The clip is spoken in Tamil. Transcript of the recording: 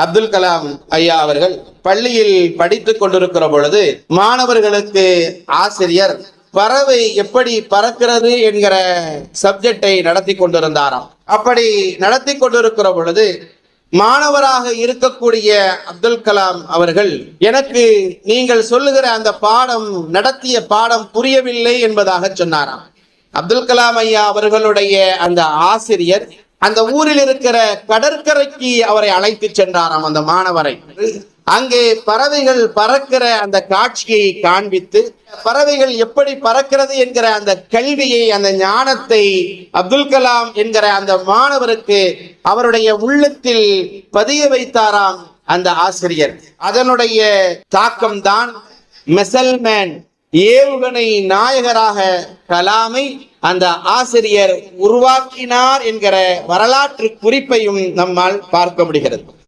அப்துல் கலாம் ஐயா அவர்கள் பள்ளியில் படித்துக் கொண்டிருக்கிற பொழுது மாணவர்களுக்கு ஆசிரியர் பறவை எப்படி பறக்கிறது என்கிற சப்ஜெக்டை நடத்தி கொண்டிருந்தாராம். அப்படி நடத்தி கொண்டிருக்கிற பொழுது மாணவராக இருக்கக்கூடிய அப்துல் கலாம் அவர்கள் எனக்கு நீங்கள் சொல்லுகிற அந்த பாடம் நடத்திய பாடம் புரியவில்லை என்பதாக சொன்னாராம். அப்துல் கலாம் ஐயா அவர்களுடைய அந்த ஆசிரியர் அந்த ஊரில் இருக்கிற கடற்கரைக்கு அவரை அழைத்து சென்றாராம் அந்த மாணவரை. அங்கே பறவைகள் பறக்கிற அந்த காட்சியை காண்பித்து பறவைகள் எப்படி பறக்கிறது என்கிற அந்த கல்வியை அந்த ஞானத்தை அப்துல் கலாம் என்கிற அந்த மாணவருக்கு அவருடைய உள்ளத்தில் பதிய வைத்தாராம் அந்த ஆசிரியர். அதனுடைய தாக்கம்தான் மெசல்மேன் ஏவுகணை நாயகராக கலாமை அந்த ஆசிரியர் உருவாக்கினார் என்கிற வரலாற்று குறிப்பையும் நம்மால் பார்க்க முடிகிறது.